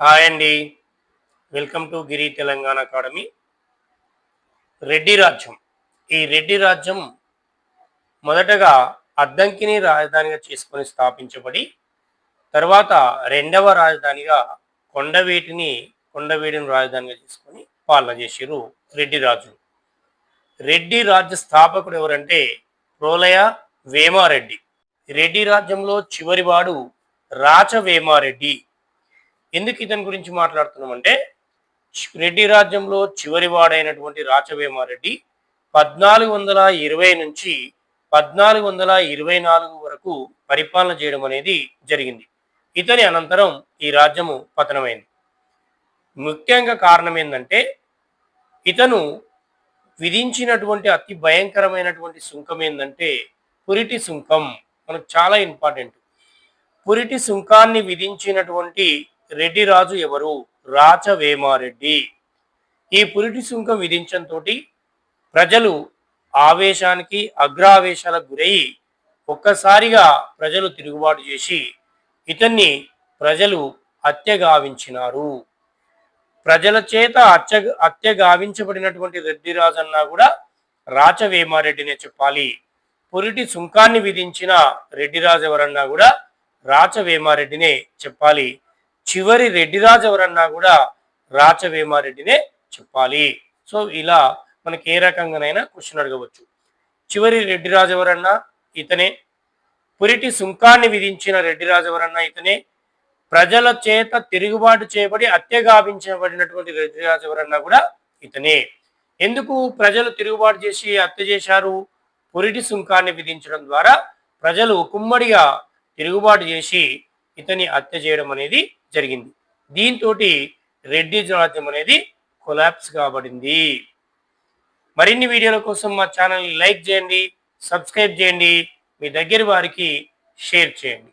Hi అండి. Welcome to Giri Telangana academy Reddy Rajyam. ఈ రెడ్డి రాజ్యం మొదటగా అద్దంకిని రాజధానిగా చేసుకొని స్థాపించబడి తర్వాత రెండవ రాజధానిగా కొండవీటిని కొండవీటిని రాజధానిగా చేసుకొని పాలన చేసిరు రెడ్డి రాజు. రెడ్డి రాజ్య స్థాపకుడు ఎవరంటే ప్రోలయ వేమారెడ్డి. రెడ్డి రాజ్యంలో చివరివాడు రాచవేమారెడ్డి ఎందుకు ఇతని గురించి మాట్లాడుతున్నామంటే రెడ్డి రాజ్యంలో చివరి వాడైనటువంటి రాచవేమారెడ్డి పద్నాలుగు వందల ఇరవై నుంచి పద్నాలుగు వందల ఇరవై నాలుగు వరకు పరిపాలన చేయడం అనేది జరిగింది. ఇతని అనంతరం ఈ రాజ్యము పతనమైంది. ముఖ్యంగా కారణం ఏంటంటే ఇతను విధించినటువంటి అతి భయంకరమైనటువంటి సుంకం ఏంటంటే పురిటి సుంకం మనకు చాలా ఇంపార్టెంట్. పురిటి సుంకాన్ని విధించినటువంటి రెడ్డి రాజు ఎవరు? రాచవేమారెడ్డి. ఈ పురిటి సుంకం విధించడంతో ప్రజలు ఆవేశానికి అగ్రావేశాలకు గురై ఒక్కసారిగా ప్రజలు తిరుగుబాటు చేసి ఇతన్ని ప్రజలు హత్య గావించినారు ప్రజల చేత హత్య హత్యగావించబడినటువంటి రెడ్డిరాజు అన్నా కూడా రాచవేమారెడ్డినే చెప్పాలి. పురిటి సుంకాన్ని విధించిన రెడ్డిరాజు ఎవరన్నా కూడా రాచవేమారెడ్డినే చెప్పాలి. చివరి రెడ్డిరాజు ఎవరన్నా కూడా రాచవేమారెడ్డినే చెప్పాలి. సో ఇలా మనకి ఏ రకంగానైనా క్వశ్చన్ అడగవచ్చు. చివరి రెడ్డిరాజు ఎవరన్నా ఇతనే. పురిటి సుంకాన్ని విధించిన రెడ్డిరాజు ఎవరన్నా ఇతనే. ప్రజల చేత తిరుగుబాటు చేయబడి అత్యగాపించబడినటువంటి రెడ్డిరాజు ఎవరన్నా కూడా ఇతనే. ఎందుకు ప్రజలు తిరుగుబాటు చేసి హత్య చేశారు? పురిటి సుంకాన్ని విధించడం ద్వారా ప్రజలు కుమ్మడిగా తిరుగుబాటు చేసి ఇతని హత్య చేయడం అనేది జరిగింది. దీంతో రెడ్డి రాజ్యం అనేది కొలాప్స్ కాబడింది. మరిన్ని వీడియోల కోసం మా ఛానల్ని లైక్ చేయండి సబ్స్క్రైబ్ చేయండి మీ దగ్గర వారికి షేర్ చేయండి.